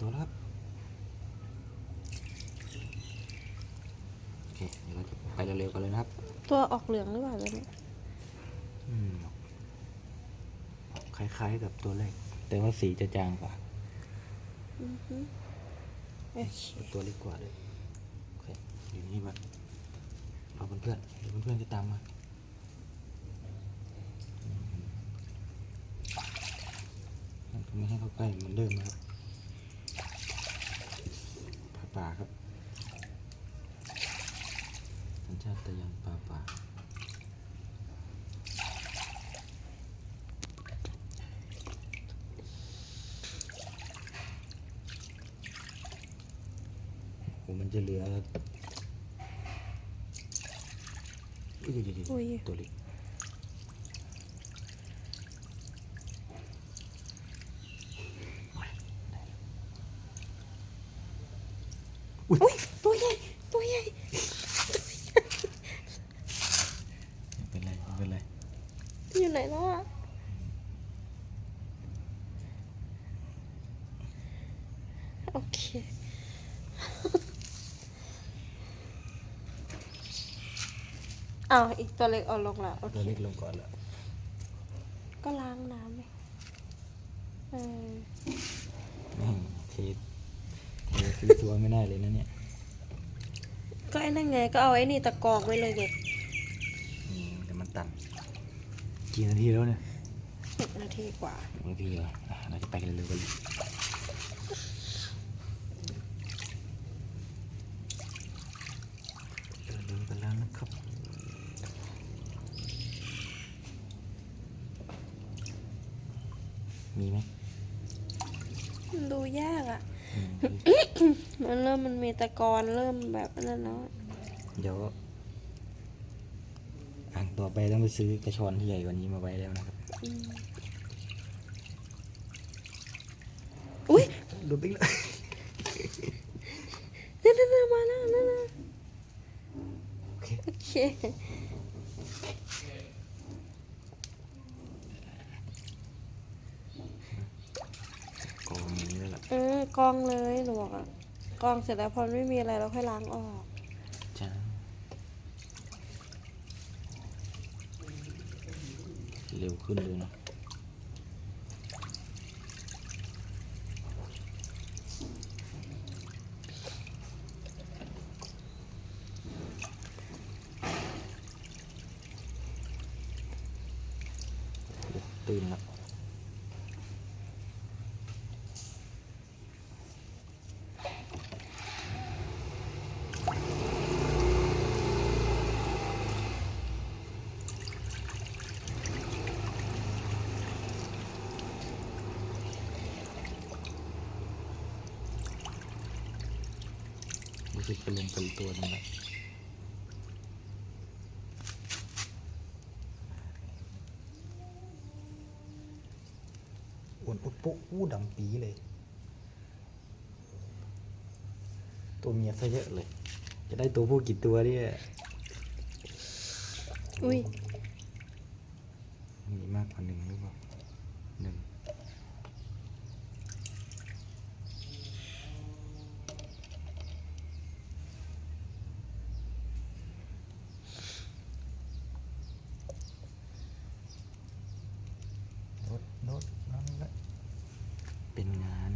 ตัวแล้วครับโอเคเดี๋ยวเราจะไปเร็วๆกันเลยนะครับตัวออกเหลืองหรือเปล่าตัวนี้อืมคล้ายๆกับตัวแรก แต่ว่าสีจะจางกว่า อือฮึโอเคตัวเล็กกว่าเลยโอเคอยู่นี่มาเราเพื่อนๆเดี๋ยวเพื่อนๆจะตามมาอืมไม่ให้เข้าใกล้เหมือนเดิมนะครับ ป่าป่าครับสัญชาตญาณป่าป่าโอ้มันจะเหลืออุ้ยเดี๋ยวๆๆอุ้ยตัวเล็ก อุ้ยอุ้ยตัวใหญ่ตัวใหญ่ไม่เป็นไรไม่เป็นไรอยู่ไหนแล้วอะโอเคอ้าวอีกตัวเล็กเอาลงละโอเคตัวเล็กลงก่อนแล้วก็ล้างน้ำไหมเออแม่งเทเท ซื้อตัวไม่ได้เลยนะเนี่ยก็ไอ้นั่นไงก็เอาไอ้นี่ตะกรอกไว้เลยไงอืมแต่มันตันกี่นาทีแล้วเนี่ยหกนาทีกว่านาทีเหรออะเราจะไปกันเร็วๆกันเลยเร็วๆกันแล้วนะครับมีไหมมันดูยากอะ อืม มันเริ่มมันมีตะกอนเริ่มแบบนั้นแล้วอะเดี๋ยว อ่างต่อไปต้องไปซื้อกระชอนที่ใหญ่กว่านี้มาไว้แล้วนะครับอืมอุ้ยดูติ๊กเลยนั่นนั่นนั่นมาแล้วนั่นน่ะโอเค โอเค กองนี้แล้วล่ะ เออกองเลยหนูบอกอะกองเสร็จแล้วพอไม่มีอะไรเราค่อยล้างออกจ้าเร็วขึ้นเลยนะตื่นแล้ว รู้สึกเป็นลมเป็นตัวนึงแล้วอ้วนปุ๊บปุ๊บอู้ดำปีเลย ตัวเมียซะเยอะเลย จะได้ตัวผู้กี่ตัวเนี่ยอุ้ยมีมากกว่าหนึ่งหรือเปล่าหนึ่งโน้ตโน้ตนั่นแหละเป็นงาน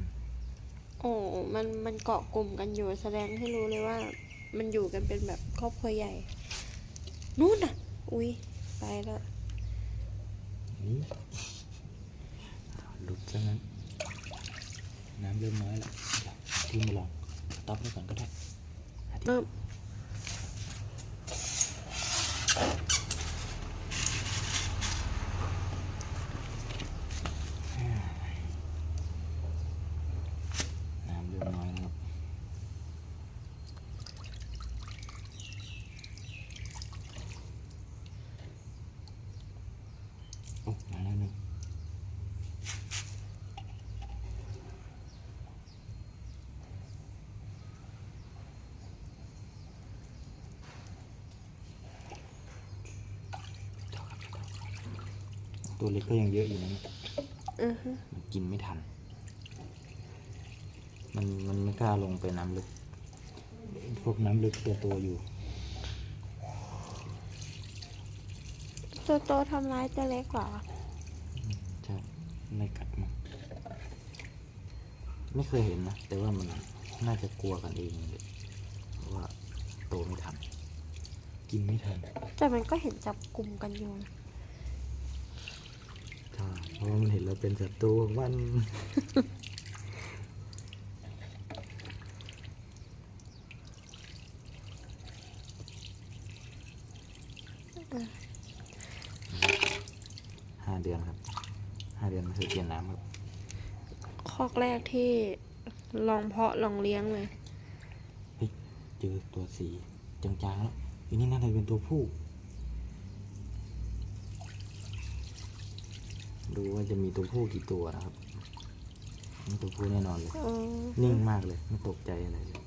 โอ้ มันมันเกาะกลุ่มกันอยู่แสดงให้รู้เลยว่า มันอยู่กันเป็นแบบครอบครัวใหญ่ นู่นน่ะ อุ้ยไปแล้วนี่หลุดซะงั้น น้ำเริ่มน้อยแล้วเดี๋ยวทิ้งมาลองต๊อปไว้ก่อนก็ได้หาที่เริ่ม น้ำเริ่มน้อยแล้วครับโอ้มาแล้วหนึ่ง ตัวเล็กก็ยังเยอะอยู่นะเนี่ยอือฮึมันกินไม่ทัน มันมันไม่กล้าลงไปน้ำลึก พวกน้ำลึกตัวโตอยู่ ตัวโตทำร้ายตัวเล็กเหรอ ใช่ไม่กัดมัน ไม่เคยเห็นนะ แต่ว่ามันน่าจะกลัวกันเองเลยเพราะว่าโตไม่ทัน กินไม่ทัน แต่มันก็เห็นจับกลุ่มกันอยู่นะ ใช่เพราะว่ามันเห็นเราเป็นศัตรูของมัน ห้าเดือนครับ ห้าเดือนไม่เคยเปลี่ยนน้ำครับ คอกแรกที่ลองเพาะลองเลี้ยงเลย เฮ้ย เจอตัวสีจางๆแล้วอันนี้น่าจะเป็นตัวผู้ ดูว่าจะมีตัวผู้กี่ตัวนะครับนี่ตัวผู้แน่นอนเลยเออนิ่งมากเลยไม่ตกใจอะไรเลย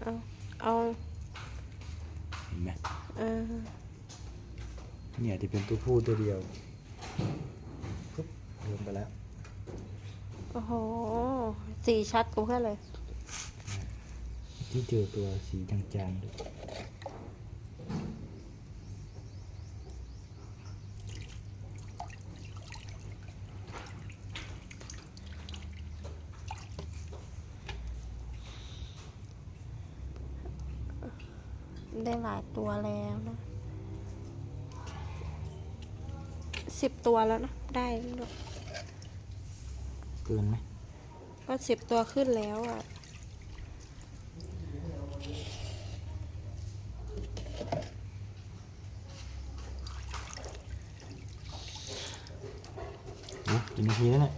เอาเอาเห็นไหมเออเนี่ยจะเป็นตัวผู้ตัวเดียวปุ๊บรวมไปแล้ว โอ้โห สีชัดกว่าเพื่อนเลย ที่เจอตัวสีจางๆด้วย ได้หลายตัวแล้วนะสิบตัวแล้วนะได้แล้วนะเกินไหมก็สิบตัวขึ้นแล้วอะโอ้กี่นาทีแล้วเนี่ย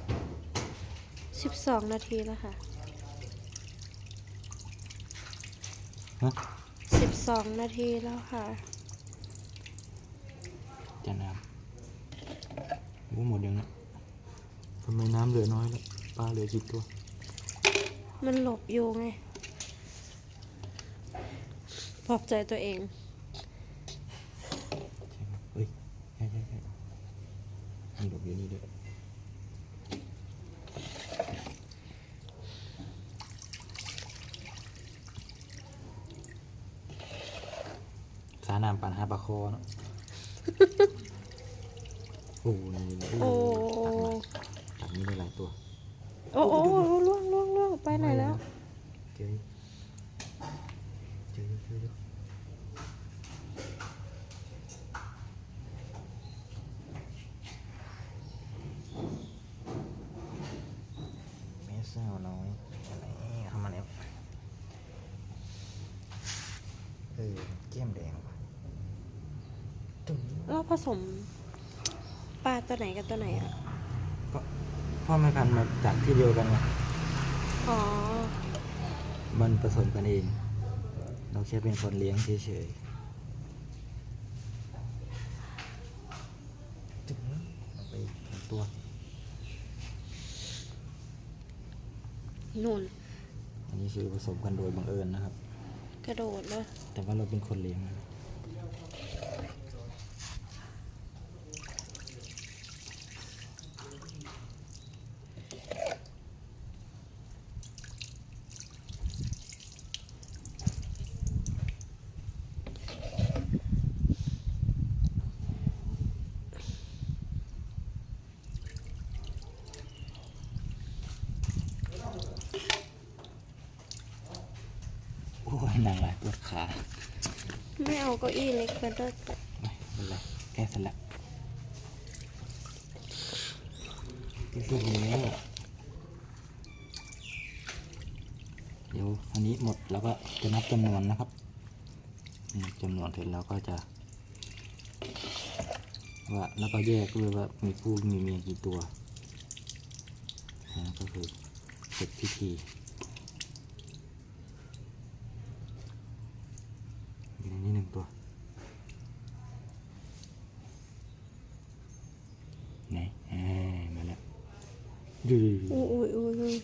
สิบสองนาทีแล้วค่ะฮะ สิบสองนาทีแล้วค่ะจะน้ำโอ้หมดยังเนี่ยทำไมน้ำเหลือน้อยแล้วปลาเหลือกี่ตัว มันหลบอยู่ไงปลอบใจตัวเอง ใช่ไหมเฮ้ยใช่ใช่ใช่มีหลบอยู่นี่ด้วยสาน้ำ ปั่นหาปลาคอเนาะ โอ้นี่นี่โอ้ตักมาตักนี่ได้หลายตัวโอ้โอ้โอ้ล่วงล่วงล่วงไปไหนแล้ว เจอเจอเจอเจอแม่สาวน้อยอะไรเข้ามาแล้วเออแก้มแดงว่ะตึ้ง เราผสมปลาตัวไหนกับตัวไหนอะก็พ่อแม่พันธุ์มาจากที่เดียวกันไงอ๋อ มันผสมกันเอง เราแค่เป็นคนเลี้ยงเฉยๆจึ๊งเอาไปอีกสองตัว นุ่นอันนี้คือผสมกันโดยบังเอิญนะครับ กระโดดเลย แต่ว่าเราเป็นคนเลี้ยงนะครับโอ้ยหนังหลาย ปวดขาไม่เอาเก้าอี้เล็กมาด้วยไม่เป็นไรแก้เสร็จแล้วที่สุดแล้วเดี๋ยวอันนี้หมดแล้วก็จะนับจำนวนนะครับนับจำนวนเสร็จแล้วก็จะว่าแล้วก็แยกด้วยว่ามีผู้มีเมียกี่ตัวนะก็คือเสร็จพิธีอยู่ในนี้หนึ่ง ตัวไหนอ่ามาแล้วดูดูดูอุ้ยอุ้ยอุ้ยอุ้ย